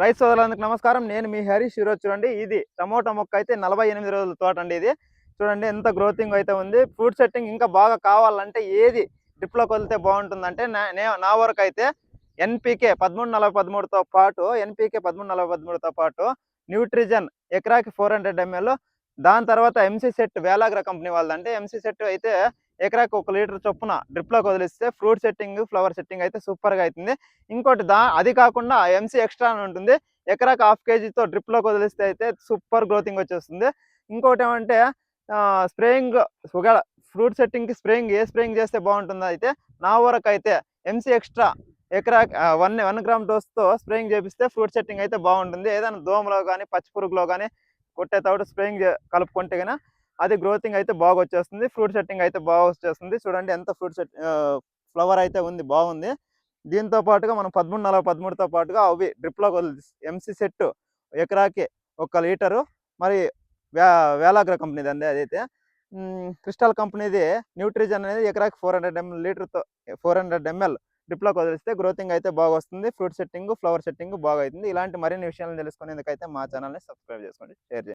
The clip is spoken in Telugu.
రైతు సోదరులందరికీ నమస్కారం. నేను మీ హరీష్ ఈరోజు చూడండి ఇది టమోటా మొక్క అయితే నలభై ఎనిమిది రోజుల తోట అండి ఇది. చూడండి ఎంత గ్రోతింగ్ అయితే ఉంది. ఫ్రూట్ సెట్టింగ్ ఇంకా బాగా కావాలంటే ఏది డ్రిప్లోకి వదిలితే బాగుంటుందంటే నా- నే- నా వరకు అయితే ఎన్పికే పదమూడు నలభై పదమూడుతో పాటు ఎన్పికే పదమూడు నలభై పదమూడుతో పాటు న్యూట్రిజన్ ఎకరాకి ఫోర్ హండ్రెడ్ ఎంఎల్. దాని తర్వాత ఎంసీ సెట్ వేలాగ్ర కంపెనీ వాళ్ళదంటే ఎంసీ సెట్ అయితే ఎకరాకు ఒక లీటర్ చొప్పున డ్రిప్లోకి వదిలిస్తే ఫ్రూట్ సెట్టింగ్ ఫ్లవర్ సెట్టింగ్ అయితే సూపర్గా అవుతుంది. ఇంకోటి దా అది కాకుండా ఎంసీ ఎక్స్ట్రా అని ఉంటుంది. ఎకరాకి హాఫ్ కేజీతో డ్రిప్లోకి వదిలిస్తే అయితే సూపర్ గ్రోతింగ్ వచ్చేస్తుంది. ఇంకోటి ఏమంటే స్ప్రేయింగ్ ఒకవేళ ఫ్రూట్ సెట్టింగ్కి స్ప్రేయింగ్ ఏ స్ప్రేయింగ్ చేస్తే బాగుంటుందో అయితే నా వరకు అయితే ఎంసీ ఎక్స్ట్రా ఎకరా వన్ వన్ గ్రామ్ డోస్తో స్ప్రేయింగ్ చేపిస్తే ఫ్రూట్ సెట్టింగ్ అయితే బాగుంటుంది. ఏదైనా దోమలో కానీ పచ్చి పురుగులో కానీ కొట్టే తోట స్ప్రేయింగ్ కలుపుకుంటే కనుక అది గ్రోతింగ్ అయితే బాగా వచ్చేస్తుంది ఫ్రూట్ సెట్టింగ్ అయితే బాగా వచ్చేస్తుంది చూడండి ఎంత ఫ్రూట్ సెట్ ఫ్లవర్ అయితే ఉంది బాగుంది. దీంతో పాటుగా మనం పదమూడు నలభై పదమూడుతో పాటుగా అవి డ్రిప్లోకి వదిలి ఎంసీ సెట్ ఎకరాకి ఒక లీటరు. మరి వే వేలాగ్ర కంపెనీది అండి అదైతే. క్రిస్టల్ కంపెనీది న్యూట్రిజన్ అనేది ఎకరాకి ఫోర్ హండ్రెడ్ ఎంఎల్ లీటర్తో ఫోర్ హండ్రెడ్ ఎంఎల్ డ్రిప్లోకి వదిలిస్తే గ్రోతింగ్ అయితే బాగా వస్తుంది ఫ్రూట్ సెట్టింగ్ ఫ్లవర్ సెట్టింగ్ బాగా అవుతుంది ఇలాంటి మరిన్ని విషయాలను తెలుసుకునేందుకైతే మా ఛానల్ని సబ్స్క్రైబ్ చేసుకోండి షేర్ చేయండి.